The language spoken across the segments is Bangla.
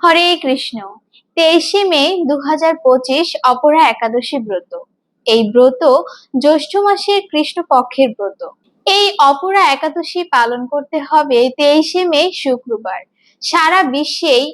হরে কৃষ্ণ। তেইশে মে দু পঁচিশ অপরা একাদশী ব্রত। এই ব্রত জ্যৈষ্ঠ মাসের কৃষ্ণ পক্ষের ব্রত। এই অপরা একাদশী পালন করতে হবে তেইশে মে শুক্রবার। সারা বিশ্বেই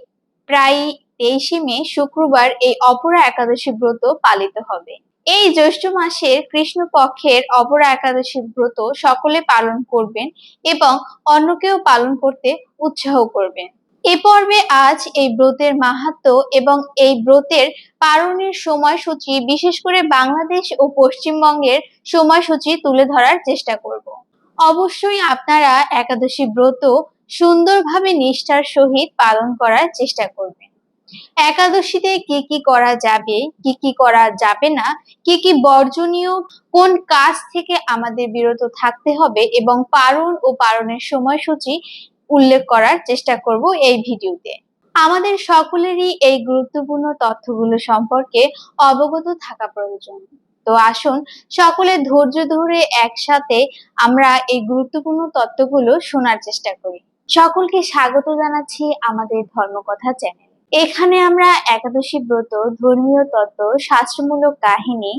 প্রায় তেইশে মে শুক্রবার এই অপরা একাদশী ব্রত পালিত হবে। এই জ্যৈষ্ঠ মাসের কৃষ্ণ পক্ষের অপরা একাদশী ব্রত সকলে পালন করবেন এবং অন্যকেও পালন করতে উৎসাহ করবেন। এ পর্বে আজ এই ব্রতের মাহাত্ম এবং এই ব্রতের পালনের সময়সূচি, বিশেষ করে বাংলাদেশ ও পশ্চিমবঙ্গের সময়সূচি তুলে ধরার চেষ্টা করব। অবশ্যই আপনারা একাদশী ব্রত সুন্দরভাবে নিষ্ঠার সহিত পালন করার চেষ্টা করবেন। একাদশীতে কি কি করা যাবে, কি কি করা যাবে না, কি কি বর্জনীয়, কোন কাজ থেকে আমাদের বিরত থাকতে হবে এবং পালন ও পালনের সময়সূচি উল্লেখ করার চেষ্টা করব এই ভিডিওতে। আমাদের সকলেরই এই গুরুত্বপূর্ণ তথ্যগুলো সম্পর্কে অবগত থাকা প্রয়োজন। তো আসুন, সকলে ধৈর্য ধরে একসাথে আমরা এই গুরুত্বপূর্ণ তথ্যগুলো শোনার চেষ্টা করি। সকলকে স্বাগত জানাচ্ছি আমাদের ধর্মকথা চ্যানেল। এখানে আমরা একাদশী ব্রত, ধর্মীয় তত্ত্ব, শাস্ত্রমূলক কাহিনী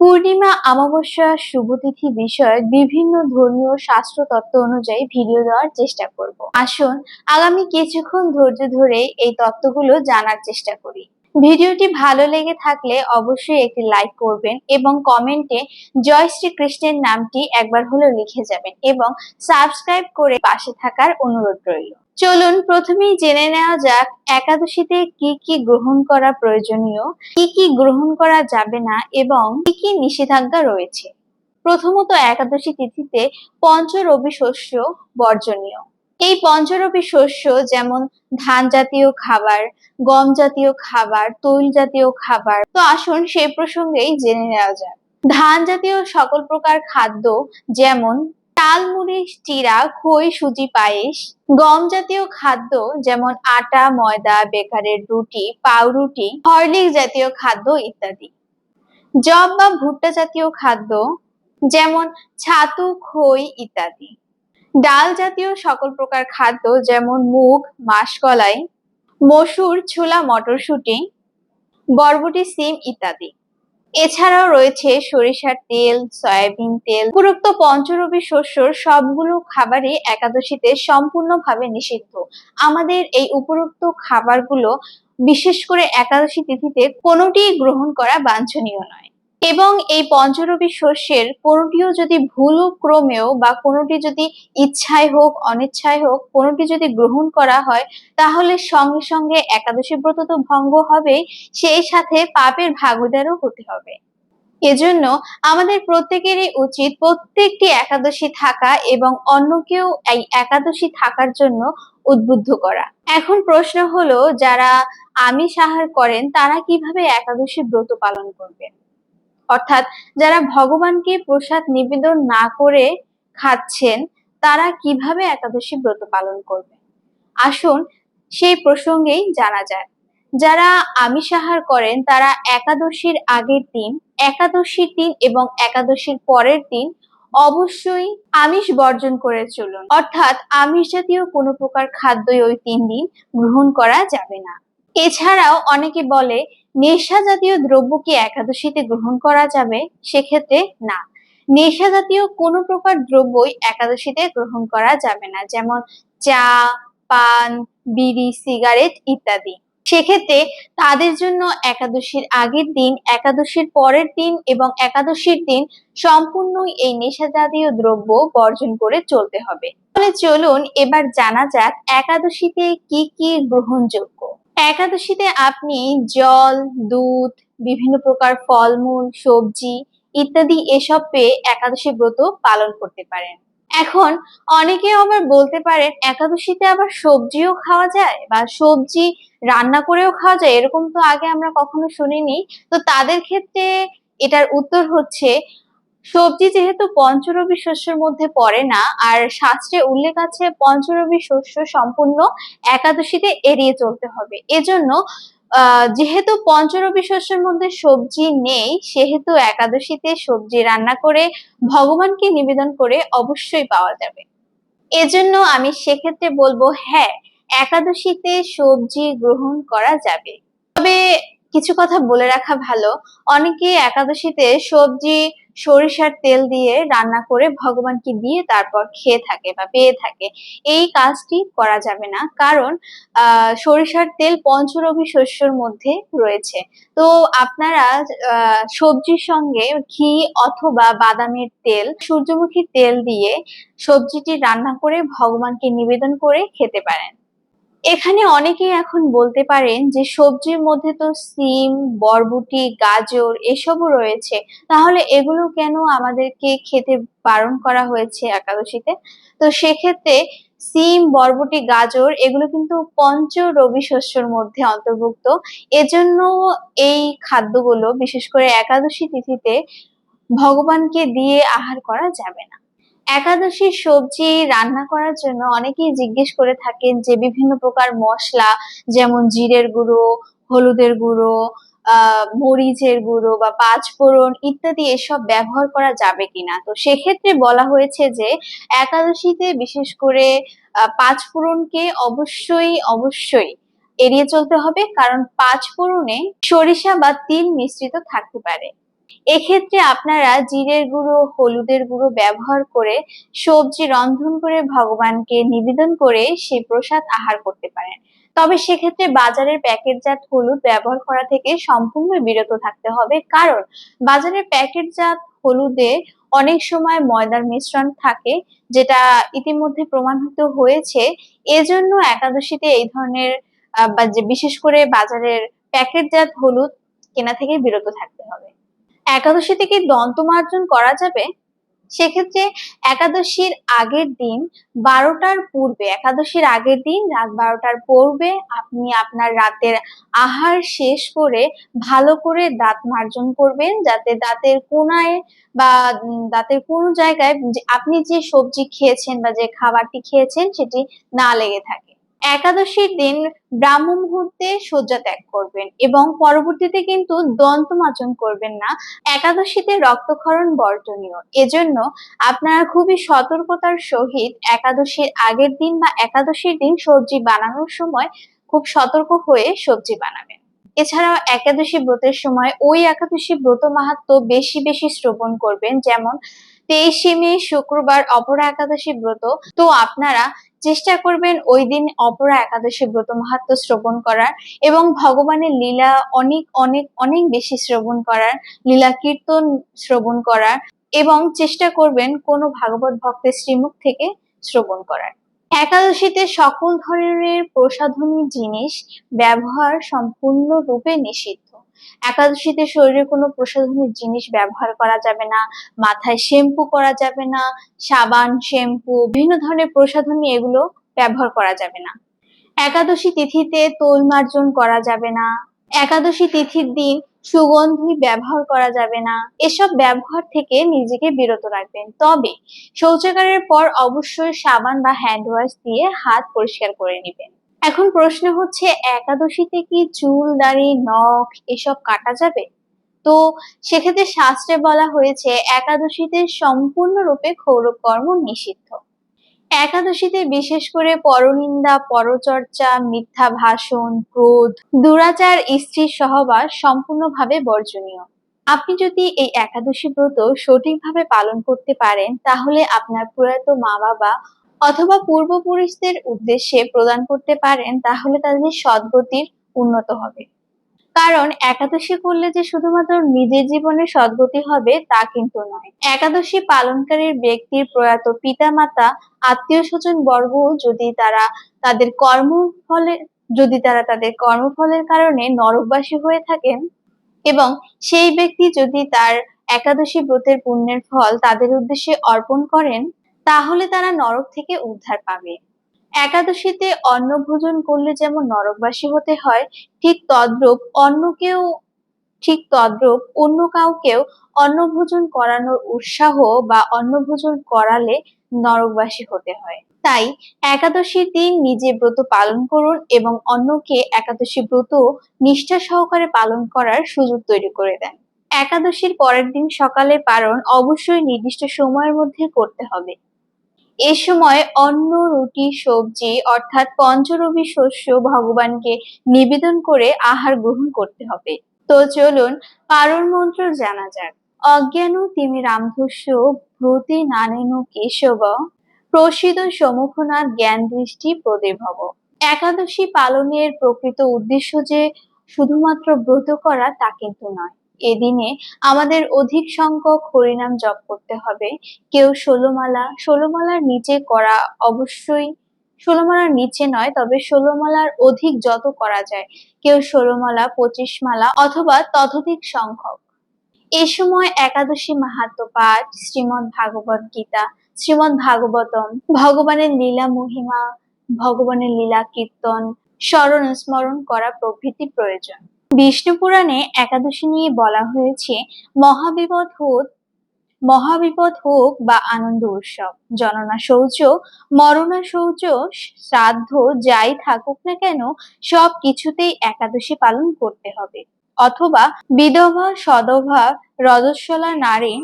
পূর্ণিমা, অমাবস্যা, শুভতিথি বিষয়ক বিভিন্ন ধর্মীয় শাস্ত্র তত্ত্ব অনুযায়ী ভিডিও দেওয়ার চেষ্টা করব। আসুন, আগামী কিছুক্ষণ ধৈর্য ধরে এই তত্ত্বগুলো জানার চেষ্টা করি। ভিডিওটি ভালো লেগে থাকলে অবশ্যই একটি লাইক করবেন এবং কমেন্টে জয় শ্রীকৃষ্ণের নামটি একবার হলেও লিখে যাবেন এবং সাবস্ক্রাইব করে পাশে থাকার অনুরোধ রইল। চলুন প্রথমেই জেনে নেওয়া যাক একাদশীতে কি কি গ্রহণ করা প্রয়োজনীয়, কি কি গ্রহণ করা যাবে না এবং কি কি নিষেধাজ্ঞা রয়েছে। প্রথমত একাদশী তিথিতে পঞ্চরবি শস্য বর্জনীয়। এই পঞ্চরবি শস্য যেমন ধান জাতীয় খাবার গম জাতীয় খাবার তৈল জাতীয় খাবার, তো আসুন সেই প্রসঙ্গেই জেনে নেওয়া যাক। ধান জাতীয় সকল প্রকার খাদ্য যেমন মুড়ি চিরা, খই, সুজি, পায়েস, গম জাতীয় খাদ্য যেমন আটা, ময়দা, বেকারের রুটি, পাউরুটি হরলিক জাতীয় খাদ্য ইত্যাদি। জব বা ভুট্টা জাতীয় খাদ্য যেমন ছাতু, খই ইত্যাদি। ডাল জাতীয় সকল প্রকার খাদ্য যেমন মুগ, মাসকলাই, মসুর, ছোলা, মটরশুঁটি, বরবটি, সিম ইত্যাদি। এছাড়াও রয়েছে সরিষার তেল, সয়াবিন তেল, উপরোক্ত পঞ্চরবি শস্যর সবগুলো খাবারই একাদশীতে সম্পূর্ণভাবে নিষিদ্ধ। আমাদের এই উপরোক্ত খাবারগুলো বিশেষ করে একাদশী তিথিতে কোনোটি গ্রহণ করা বাঞ্ছনীয় নয়। এবং এই পঞ্চরবি শস্যের কোনোটিও যদি ভুল ক্রমেও বা কোনোটি যদি ইচ্ছায় হোক, অনিচ্ছায় হোক, কোনোটি যদি গ্রহণ করা হয়, তাহলে সঙ্গে সঙ্গে একাদশী ব্রত তো ভঙ্গ হবেই, সেই সাথে পাপের ভাগিদারও হতে হবে। এজন্য আমাদের প্রত্যেকেরই উচিত প্রত্যেকটি একাদশী থাকা এবং অন্যকেও এই একাদশী থাকার জন্য উদ্বুদ্ধ করা। এখন প্রশ্ন হলো, যারা আমিষ আহার করেন, তারা কীভাবে একাদশী ব্রত পালন করবেন? অর্থাৎ যারা ভগবানকে প্রসাদ নিবেদন না করে খাচ্ছেন, তারা কীভাবে একাদশী ব্রত পালন করবেন আসুন সেই প্রসঙ্গেই জানা যায় যারা আমিষ আহার করেন, তারা একাদশীর আগের দিন, একাদশীর দিন এবং একাদশীর পরের দিন অবশ্যই আমিষ বর্জন করে চলুন। অর্থাৎ আমিষ জাতীয় কোনো প্রকার খাদ্যই ওই তিন দিন গ্রহণ করা যাবে না। এছাড়াও অনেকে বলে নেশা জাতীয় দ্রব্য কি একাদশীতে গ্রহণ করা যাবে, সেক্ষেত্রে না। নেশা জাতীয় কোনো প্রকার দ্রব্যই একাদশীতে গ্রহণ করা যাবে না, যেমন চা, পান, বিড়ি, সিগারেট ইত্যাদি। সেক্ষেত্রে তাদের জন্য একাদশীর আগের দিন, একাদশীর পরের দিন এবং একাদশীর দিন সম্পূর্ণই এই নেশা জাতীয় দ্রব্য বর্জন করে চলতে হবে। চলুন এবার জানা যাক একাদশীতে কি কি গ্রহণযোগ্য। একাদশীতে আপনি জল, দুধ, বিভিন্ন প্রকার ফলমূল, সবজি ইত্যাদি এসব পেয়ে একাদশী ব্রত পালন করতে পারেন। এখন অনেকে আবার বলতে পারেন, একাদশীতে আবার সবজিও খাওয়া যায় বা সবজি রান্না করেও খাওয়া যায়, এরকম তো আগে আমরা কখনো শুনিনি। তো তাদের ক্ষেত্রে এটার উত্তর হচ্ছে সবজি যেহেতু পঞ্চরবি শস্যের মধ্যে পড়ে না, আর শাস্ত্রে উল্লেখ আছে পঞ্চরবি শস্য সম্পূর্ণ একাদশীতে এড়িয়ে চলতে হবে। এজন্য যেহেতু পঞ্চরবি শস্যের মধ্যে সবজি নেই, সেহেতু একাদশীতে সবজি রান্না করে ভগবানকে নিবেদন করে অবশ্যই পাওয়া যাবে। এজন্য আমি সেক্ষেত্রে বলব হ্যাঁ একাদশীতে সবজি গ্রহণ করা যাবে। তবে কিছু কথা বলে রাখা ভালো। অনেকে একাদশীতে সবজি, সরিষার তেল দিয়ে রান্না করে ভগবানকে দিয়ে তারপর খেয়ে থাকে বা পেয়ে থাকে। এই কাজটি করা যাবে না। কারণ সরিষার তেল পঞ্চরবি শস্যর মধ্যে রয়েছে। তো আপনারা সবজির সঙ্গে ঘি অথবা বাদামের তেল, সূর্যমুখী তেল দিয়ে সবজিটি রান্না করে ভগবানকে নিবেদন করে খেতে পারেন। এখানে অনেকেই এখন বলতে পারেন যে সবজির মধ্যে তো সিম, বরবটি, গাজর এসবও রয়েছে। তাহলে এগুলো কেন আমাদেরকে খেতে বারণ করা হয়েছে একাদশীতে? তো সেক্ষেত্রে সিম, বরবটি, গাজর এগুলো কিন্তু পঞ্চ রবি শস্যর মধ্যে অন্তর্ভুক্ত। এজন্য এই খাদ্যগুলো, বিশেষ করে একাদশী তিথিতে, ভগবানকে দিয়ে আহার করা যাবে না। একাদশীর সবজি রান্না করার জন্য অনেকেই জিজ্ঞেস করে থাকেন যে বিভিন্ন প্রকার মশলা, যেমন জিরের গুঁড়ো, হলুদের গুঁড়ো মরিচের গুঁড়ো বা পাঁচফোড়ন ইত্যাদি এসব ব্যবহার করা যাবে কিনা? তো সেক্ষেত্রে বলা হয়েছে যে একাদশীতে বিশেষ করে পাঁচফোড়নকে অবশ্যই অবশ্যই এড়িয়ে চলতে হবে কারণ পাঁচফোড়নে সরিষা বা তিল মিশ্রিত থাকতে পারে। এক্ষেত্রে আপনারা জিরের গুঁড়ো, হলুদের গুঁড়ো ব্যবহার করে সবজি রন্ধন করে ভগবানকে নিবেদন করে সেই প্রসাদ আহার করতে পারেন। তবে সেক্ষেত্রে বাজারের প্যাকেটজাত হলুদ ব্যবহার করা থেকে সম্পূর্ণ বিরত থাকতে হবে। কারণ বাজারের প্যাকেটজাত হলুদে অনেক সময় ময়দার মিশ্রণ থাকে, যেটা ইতিমধ্যে প্রমাণিত হয়েছে। এজন্য একাদশীতে এই ধরনের বিশেষ করে বাজারের প্যাকেটজাত হলুদ কেনা থেকে বিরত থাকতে হবে। একাদশী থেকে দন্তমার্জন করা যাবে, সেক্ষেত্রে একাদশীর আগের দিন বারোটার পূর্বে, একাদশীর আগের দিন রাত বারোটার পূর্বে আপনি আপনার রাতের আহার শেষ করে ভালো করে দাঁত মার্জন করবেন, যাতে দাঁতের কোনায় বা দাঁতের কোনো জায়গায় আপনি যে সবজি খেয়েছেন বা যে খাবারটি খেয়েছেন সেটি না লেগে থাকে। একাদশীর দিন ব্রাহ্ম মুহূর্তে শয্যা ত্যাগ করবেন এবং পরবর্তীতে কিন্তু দন্ত মাচন করবেন না। একাদশীতে রক্তক্ষরণ বর্জনীয়। এজন্য আপনারা খুবই সতর্কতার সহিত একাদশীর আগের দিন বা একাদশীর দিন সবজি বানানোর সময় খুব সতর্ক হয়ে সবজি বানাবেন। এছাড়াও একাদশী ব্রতের সময় ওই একাদশী ব্রত মাহাত্ম বেশি বেশি শ্রবণ করবেন। যেমন তেইশে মে, শুক্রবার, অপরা একাদশী ব্রত। তো আপনারা চেষ্টা করবেন ওই দিন অপরা একাদশী ব্রত মাহাত্ম শ্রবণ করার এবং ভগবানের লীলা অনেক অনেক অনেক বেশি শ্রবণ করার, লীলা কীর্তন শ্রবণ করার এবং চেষ্টা করবেন কোনো ভাগবত ভক্তের শ্রীমুখ থেকে শ্রবণ করার। একাদশীতে সকল ধরনের প্রসাধনী জিনিস ব্যবহার সম্পূর্ণরূপে নিষিদ্ধ। একাদশীতে শরীরে কোনো প্রসাধনী জিনিস ব্যবহার করা যাবে না, মাথায় শ্যাম্পু করা যাবে না, সাবান শ্যাম্পু বিভিন্ন ধরনের প্রসাধনী এগুলো ব্যবহার করা যাবে না। একাদশী তিথিতে তৈল মার্জন করা যাবে না। একাদশী তিথির দিন সুগন্ধি ব্যবহার করা যাবে না। এসব ব্যবহার থেকে নিজেকে বিরত রাখবেন। তবে শৌচাগারের পর অবশ্যই সাবান বা হ্যান্ড ওয়াশ দিয়ে হাত পরিষ্কার করে নেবেন। এখন প্রশ্ন হচ্ছে, একাদশীতে কি চুল, দাড়ি, নখ এসব কাটা যাবে? তো সেক্ষেত্রে শাস্ত্রে বলা হয়েছে, একাদশীতে সম্পূর্ণরূপে কর্ম নিষিদ্ধ। একাদশীতে বিশেষ করে পরনিন্দা, পরচর্চা, মিথ্যা ভাষণ, ক্রোধ, দুরাচার স্ত্রীর সহবাস সম্পূর্ণভাবে বর্জনীয়। আপনি যদি এই একাদশী ব্রত সঠিকভাবে পালন করতে পারেন, তাহলে আপনার প্রয়াত মা বাবা অথবা পূর্বপুরুষদের উদ্দেশ্যে প্রদান করতে পারেন, তাহলে তাদের সদ্গতির উন্নত হবে। কারণ একাদশী করলে যে শুধুমাত্র নিজের জীবনে সদ্গতি হবে, তা কিন্তু নয়। একাদশী পালনকারীর ব্যক্তির প্রয়াত পিতামাতা আত্মীয় স্বজন বর্গ যদি তারা তাদের কর্মফলে, যদি তারা তাদের কর্মফলের কারণে নরকবাসী হয়ে থাকেন এবং সেই ব্যক্তি যদি তার একাদশী ব্রতের পুণ্যের ফল তাদের উদ্দেশ্যে অর্পণ করেন তাহলে তারা নরক থেকে উদ্ধার পাবে। একাদশীতে অন্ন ভোজন করলে যেমন নরকবাসী হতে হয়, ঠিক তদ্রূপ অন্যকেও ঠিক তদ্রূপ অন্য কাউকেও অন্নভোজন করানোর উৎসাহ বা অন্নভোজন করালে নরকবাসী হতে হয়। তাই একাদশীর দিন নিজে ব্রত পালন করুন এবং অন্যকে একাদশী ব্রত নিষ্ঠা সহকারে পালন করার সুযোগ তৈরি করে দেন। একাদশীর পরের দিন সকালে পালন অবশ্যই নির্দিষ্ট সময়ের মধ্যে করতে হবে। এ সময় অন্ন, রুটি, সবজি অর্থাৎ পঞ্চরবি শস্য ভগবানকে নিবেদন করে আহার গ্রহণ করতে হবে। তো চলুন পারণ মন্ত্র জানা যাক। অজ্ঞান তিমি রামধস্য ভ্রতি নানেনু কেশব প্রসিদ্ধ সমুখনাথ জ্ঞান দৃষ্টি প্রদেভব একাদশী পালনের প্রকৃত উদ্দেশ্য যে শুধুমাত্র ব্রত করা তা কিন্তু নয়। এদিনে আমাদের অধিক সংখ্যক হরিনাম জপ করতে হবে। কেউ ষোলোমালা, ষোলোমালার নিচে করা অবশ্যই, ষোলোমালার নিচে নয়, তবে ষোলোমালার অধিক যত করা যায়। কেউ ষোলোমালা পঁচিশ মালা অথবা ততোধিক সংখ্যক। এ সময় একাদশী মাহাত্ম পাঠ শ্রীমৎ ভাগবত গীতা শ্রীমৎ ভাগবতম, ভগবানের লীলা মহিমা, ভগবানের লীলা কীর্তন, স্মরণ স্মরণ করা প্রভৃতি প্রয়োজন। বিষ্ণু পুরাণে একাদশী নিয়ে বলা হয়েছে, মহাবিপদ হোক মহাবিপদ হোক বা আনন্দ উৎসব। জননা শৌচ মরণা শৌচ, শ্রাদ্ধ, যাই থাকুক না কেন, সব কিছুতেই একাদশী পালন করতে হবে। অথবা বিধবা সদভা রজস্বলা, নারী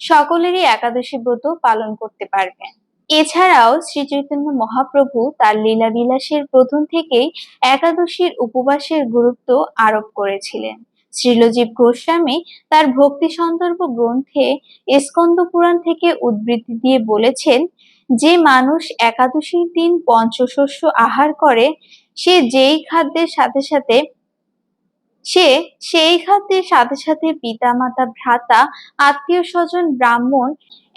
সকলেরই একাদশী ব্রত পালন করতে পারবেন। এছাড়াও শ্রী চৈতন্য মহাপ্রভু তার লীলা বিলাসের প্রথম থেকেই একাদশীর উপবাসের গুরুত্ব আরোপ করেছিলেন। শ্রীলজীব গোস্বামী তার ভক্তি সন্দর্ভ গ্রন্থে স্কন্দ পুরাণ থেকে উদ্বৃত্তি দিয়ে বলেছেন, যে মানুষ একাদশীর দিন পঞ্চশস্য আহার করে, সে যেই খাদ্যের সাথে সাথে সে সেই খাতে সাথে সাথে পিতামাতা, ভ্রাতা, আত্মীয় স্বজন, ব্রাহ্মণ,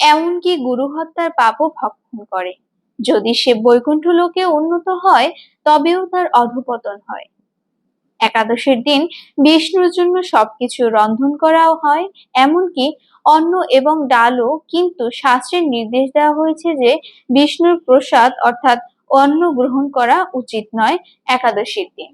এমনকি গুরু হত্যার পাপও ভক্ষণ করে। যদি সে বৈকুণ্ঠ লোকে উন্নত হয়, তবেও তার অধপতন হয়। একাদশের দিন বিষ্ণুর জন্য সবকিছু রন্ধন করাও হয়, এমনকি অন্ন এবং ডালও কিন্তু শাস্ত্রের নির্দেশ দেওয়া হয়েছে যে বিষ্ণুর প্রসাদ অর্থাৎ অন্ন গ্রহণ করা উচিত নয় একাদশীর দিন।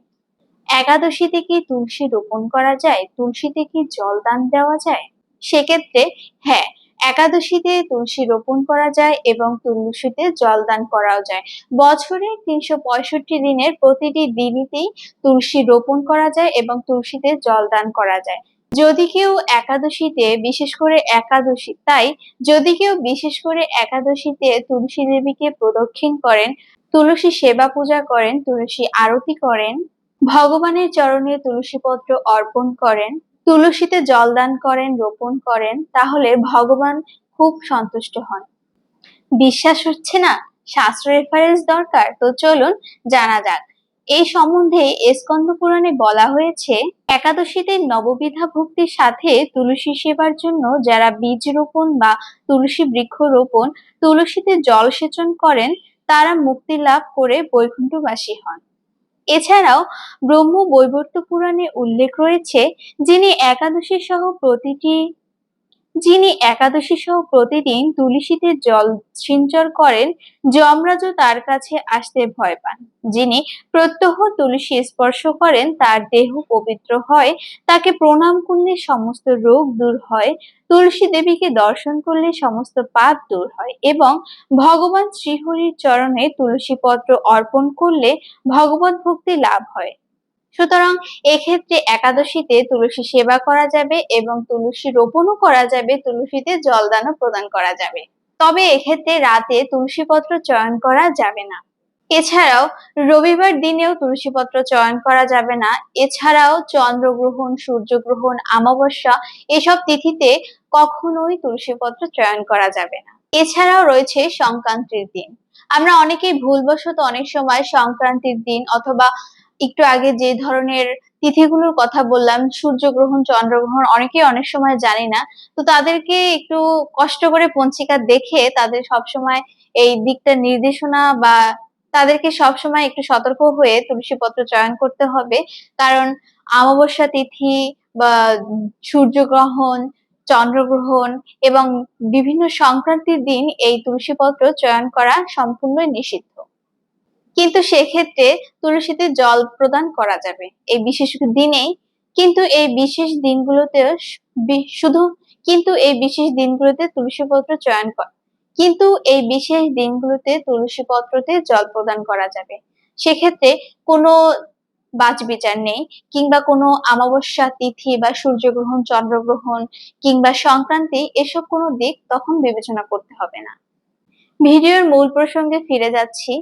একাদশীতে কি তুলসী রোপণ করা যায়? তুলসীতে কি জল দান দেওয়া যায়? সেক্ষেত্রে হ্যাঁ একাদশীতে তুলসী রোপণ করা যায় এবং তুলসীতে জল দান করাও যায়। বছরে তিনশো পঁয়ষট্টি দিনের প্রতিটি দিনইতেই তুলসী রোপণ করা যায় এবং তুলসীতে জল দান করা যায়। যদি কেউ একাদশীতে, বিশেষ করে একাদশী, তাই যদি কেউ বিশেষ করে একাদশীতে তুলসী দেবীকে প্রদক্ষিণ করেন, তুলসী সেবা পূজা করেন, তুলসী আরতি করেন ভগবানের চরণে তুলসীপত্র অর্পণ করেন, তুলসীতে জলদান করেন, রোপণ করেন, তাহলে ভগবান খুব সন্তুষ্ট হন। বিশ্বাস হচ্ছে না? শাস্ত্র রেফারেন্স দরকার? তো চলুন জানা যাক। এই সম্বন্ধে স্কন্দ পুরাণে বলা হয়েছে, একাদশীতে নববিধা ভক্তির সাথে তুলসী সেবার জন্য যারা বীজ রোপণ বা তুলসী বৃক্ষ রোপণ, তুলসীতে জল সেচন করেন, তারা মুক্তি লাভ করে বৈকুণ্ঠবাসী হন। এছাড়াও ব্রহ্ম বৈবর্ত পুরাণে উল্লেখ রয়েছে যিনি একাদশী সহ প্রতিটি যিনি একাদশী সহ প্রতিদিন তুলসীতে জল সিঞ্চর করেন, যমরাজও তার কাছে আসতে ভয় পান। যিনি প্রত্যহ তুলসী স্পর্শ করেন, তার দেহ পবিত্র হয়, তাকে প্রণাম করলে সমস্ত রোগ দূর হয়, তুলসী দেবীকে দর্শন করলে সমস্ত পাপ দূর হয় এবং ভগবান শ্রীহরির চরণে তুলসী পত্র অর্পণ করলে ভগবত ভক্তি লাভ হয়। সুতরাং এক্ষেত্রে একাদশীতে তুলসী সেবা করা যাবে এবং তুলসী রোপণও করা যাবে, তুলসীতে জলদানও প্রদান করা যাবে। তবে এক্ষেত্রে রাতে তুলসী পত্র চয়ন করা যাবে না। এছাড়াও রবিবার দিনেও তুলসী পত্র চয়ন করা যাবে না। এছাড়াও চন্দ্রগ্রহণ, সূর্যগ্রহণ আমাবস্যা এসব তিথিতে কখনোই তুলসী পত্র চয়ন করা যাবে না। এছাড়াও রয়েছে সংক্রান্তির দিন। আমরা অনেকেই ভুলবশত অনেক সময় সংক্রান্তির দিন অথবা একটু আগে যে ধরনের তিথিগুলোর কথা বললাম, সূর্যগ্রহণ, চন্দ্রগ্রহণ, অনেকেই অনেক সময় জানি না। তো তাদেরকে একটু কষ্ট করে পঞ্চিকা দেখে তাদের সব সময় এই দিকটা নির্দেশনা বা তাদেরকে সব সময় একটু সতর্ক হয়ে তুলসী পত্র চয়ন করতে হবে। কারণ অমাবস্যা তিথি বা সূর্যগ্রহণ, চন্দ্রগ্রহণ এবং বিভিন্ন সংক্রান্তির দিন এই তুলসী পত্র চয়ন করা সম্পূর্ণই নিষিদ্ধ। কিন্তু সেক্ষেত্রে তুলসীতে জল প্রদান করা যাবে এই বিশেষ দিনেই কিন্তু এই বিশেষ দিনগুলোতে শুধু কিন্তু এই বিশেষ দিনগুলোতে তুলসী পত্র চয়ন কর কিন্তু এই বিশেষ দিনগুলোতে তুলসী পত্রতে জল প্রদান করা যাবে। সেক্ষেত্রে কোনো বাজ বিচার নেই, কিংবা কোনো অমাবস্যা তিথি বা সূর্যগ্রহণ, চন্দ্রগ্রহণ, কিংবা সংক্রান্তি এসব কোনো দিক তখন বিবেচনা করতে হবে না। ভিডিওর মূল প্রসঙ্গে ফিরে যাচ্ছি।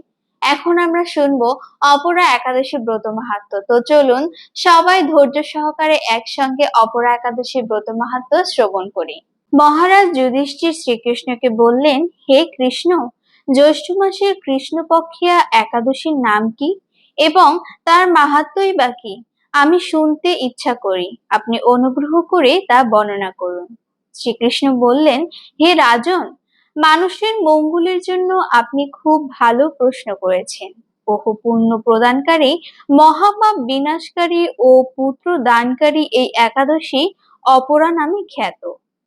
এখন আমরা শুনব অপরা একাদশী ব্রত মাহাত্ম। তো চলুন সবাই ধৈর্য সহকারে একসঙ্গে অপরা একাদশী ব্রত মাহাত্ম শ্রবণ করি। মহারাজ যুধিষ্ঠির শ্রীকৃষ্ণকে বললেন, হে কৃষ্ণ, জ্যৈষ্ঠ মাসের কৃষ্ণপক্ষিয়া একাদশীর নাম কি? এবং তার মাহাত্মই বা কি? আমি শুনতে ইচ্ছা করি, আপনি অনুগ্রহ করে তা বর্ণনা করুন। শ্রীকৃষ্ণ বললেন, হে রাজন মানুষের মঙ্গলের জন্য আপনি খুব ভালো প্রশ্ন করেছেন। বহু পুণ্য প্রদানকারী, মহাপাপ বিনাশকারী ও পুত্র দানকারী এই একাদশী অপরা নামে খ্যাত।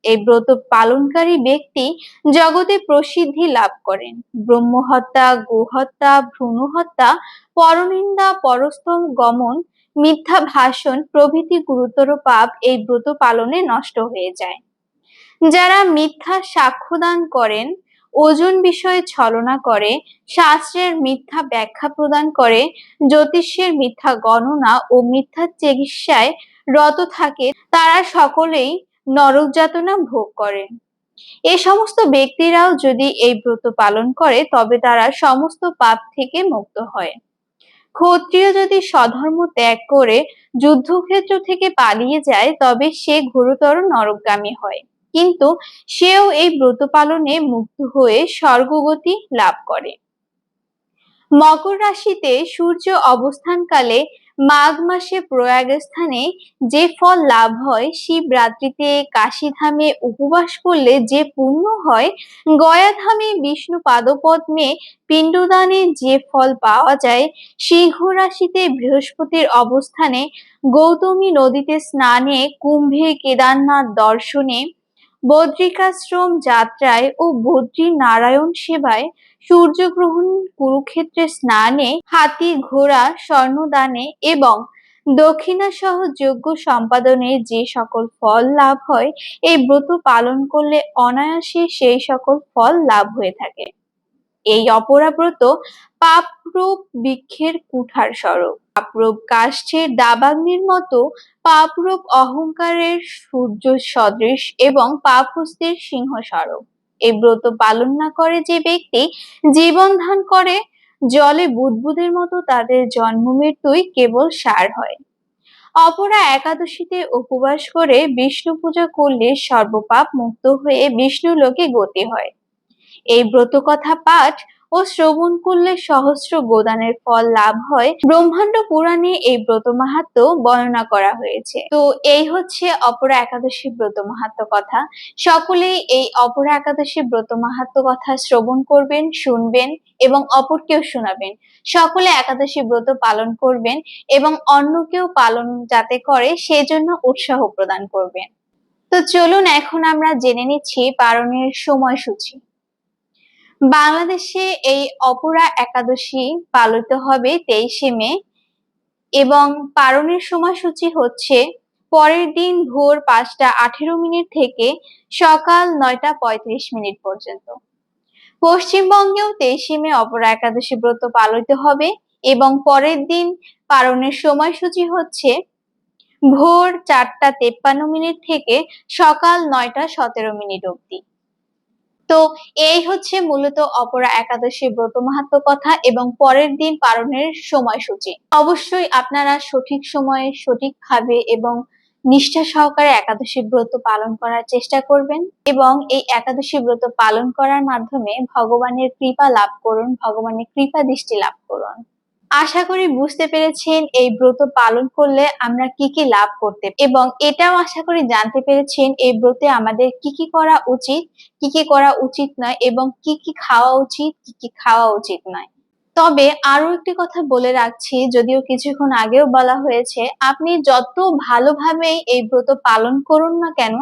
এই ব্রত পালনকারী ব্যক্তি জগতে প্রসিদ্ধি লাভ করেন। ব্রহ্মহত্যা, গোহত্যা ভ্রূণ হত্যা পরনিন্দা, পরস্তম গমন মিথ্যা ভাষণ প্রভৃতি গুরুতর পাপ এই ব্রত পালনে নষ্ট হয়ে যায়। যারা মিথ্যা সাক্ষ্যদান করেন, ওজন বিষয়ে ছলনা করে, শাস্ত্রের মিথ্যা ব্যাখ্যা প্রদান করে জ্যোতিষের মিথ্যা গণনা ও মিথ্যা চিকিৎসায় রত থাকে, তারা সকলেই নরক যাতনা ভোগ করেন। এ সমস্ত ব্যক্তিরাও যদি এই ব্রত পালন করে, তবে তারা সমস্ত পাপ থেকে মুক্ত হয়। ক্ষত্রিয় যদি স্বধর্ম ত্যাগ করে, যুদ্ধক্ষেত্র থেকে পালিয়ে যায়, তবে সে গুরুতর নরকগামী হয়। কিন্তু সেও এই ব্রত পালনে মুক্ত হয়ে স্বর্গগতি লাভ করে। মকর রাশিতে সূর্য অবস্থানকালে মাঘ মাসে প্রয়াগ স্থানে যে ফল লাভ হয়, শিবরাত্রিতে কাশীধামে উপবাস করলে যে পুণ্য হয়, গয়াধামে বিষ্ণু পাদপদ্মে পিণ্ডদানে যে ফল পাওয়া যায়, সিংহ রাশিতে বৃহস্পতির অবস্থানে গৌতমী নদীতে স্নানে কুম্ভে কেদারনাথ দর্শনে বদ্রিকাশ্রম যাত্রায় ও বদ্রী নারায়ণ সেবায় সূর্যগ্রহণ কুরুক্ষেত্রে স্নানে হাতি ঘোড়া, স্বর্ণদানে এবং দক্ষিণা সহ যজ্ঞ সম্পাদনে যে সকল ফল লাভ হয়, এই ব্রত পালন করলে অনায়াসে সেই সকল ফল লাভ হয়ে থাকে। এই অপরাব্রত পাপরূপ বৃক্ষের কুঠার স্বরূপ। পাপরূপ কাষ্ঠের দাবাগ্নির মতো পাপরূপ অহংকারের সূর্য সদৃশ এবং পাপহস্তির সিংহ স্বরূপ। এই ব্রত পালন না করে যে ব্যক্তি জীবন ধান করে, জলে বুদবুদের মতো তাদের জন্ম মৃত্যুই কেবল সার হয়। অপরা একাদশীতে উপবাস করে বিষ্ণু পূজা করলে সর্বপাপ মুক্ত হয়ে বিষ্ণু লোকে গতি হয়। এই ব্রত কথা পাঠ ও শ্রবণ করলে সহস্র গোদানের ফল লাভ হয়। ব্রহ্মাণ্ড পুরাণে এই ব্রত মাহাত্ম বর্ণনা করা হয়েছে। তো এই হচ্ছে অপরা একাদশী ব্রত মাহাত্ম কথা। সকলেই এই অপরা একাদশী ব্রত মাহাত্ম কথা শ্রবণ করবেন, শুনবেন এবং অপরকেও শোনাবেন। সকলে একাদশী ব্রত পালন করবেন এবং অন্যকেও পালন যাতে করে সেজন্য উৎসাহ প্রদান করবেন। তো চলুন এখন আমরা জেনে নিচ্ছি পালনের সময়সূচি। বাংলাদেশে এই অপরা একাদশী পালিত হবে তেইশে মে এবং পালনের সময়সূচি হচ্ছে পরের দিন ভোর পাঁচটা আঠেরো মিনিট থেকে সকাল নয়টা পঁয়ত্রিশ মিনিট পর্যন্ত। পশ্চিমবঙ্গেও তেইশে মে অপরা একাদশী ব্রত পালিত হবে এবং পরের দিন পালনের সময়সূচি হচ্ছে ভোর চারটা তেপ্পান্ন মিনিট থেকে সকাল নয়টা সতেরো মিনিট অবধি। তো এই হচ্ছে মূলত অপরা একাদশী ব্রত মাহাত্ম কথা এবং পরের দিন পালনের সময়সূচি। অবশ্যই আপনারা সঠিক সময়ে সঠিকভাবে এবং নিষ্ঠা সহকারে একাদশী ব্রত পালন করার চেষ্টা করবেন এবং এই একাদশী ব্রত পালন করার মাধ্যমে ভগবানের কৃপা লাভ করুন, ভগবানের কৃপা দৃষ্টি লাভ করুন। আশা করি বুঝতে পেরেছেন এই ব্রত পালন করলে আমরা কি কি লাভ করতে এবং এটাও আশা করি জানতে পেরেছেন এই ব্রতে আমাদের কি কি করা উচিত, কি কি করা উচিত নয় এবং কি কি খাওয়া উচিত, কি কি খাওয়া উচিত নয়। তবে আরও একটি কথা বলে রাখছি, যদিও কিছুক্ষণ আগেও বলা হয়েছে, আপনি যত ভালোভাবে এই ব্রত পালন করুন না কেন,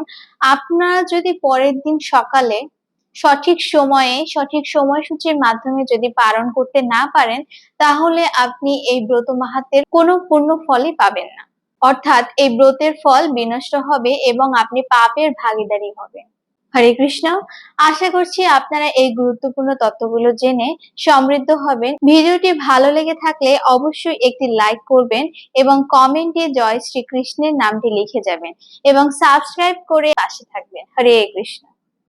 আপনারা যদি পরের দিন সকালে সঠিক সময়ে, সঠিক সময়সূচির মাধ্যমে যদি পালন করতে না পারেন, তাহলে আপনি এই ব্রত মাহাত্মের কোনো পূর্ণ ফলই পাবেন না। অর্থাৎ এই ব্রতের ফল বিনষ্ট হবে এবং আপনি পাপের ভাগিদারি হবেন। হরে কৃষ্ণ, আশা করছি আপনারা এই গুরুত্বপূর্ণ তত্ত্বগুলো জেনে সমৃদ্ধ হবেন। ভিডিওটি ভালো লেগে থাকলে অবশ্যই একটি লাইক করবেন এবং কমেন্টে জয় শ্রীকৃষ্ণের নামটি লিখে যাবেন এবং সাবস্ক্রাইব করে পাশে থাকবেন। হরে কৃষ্ণ।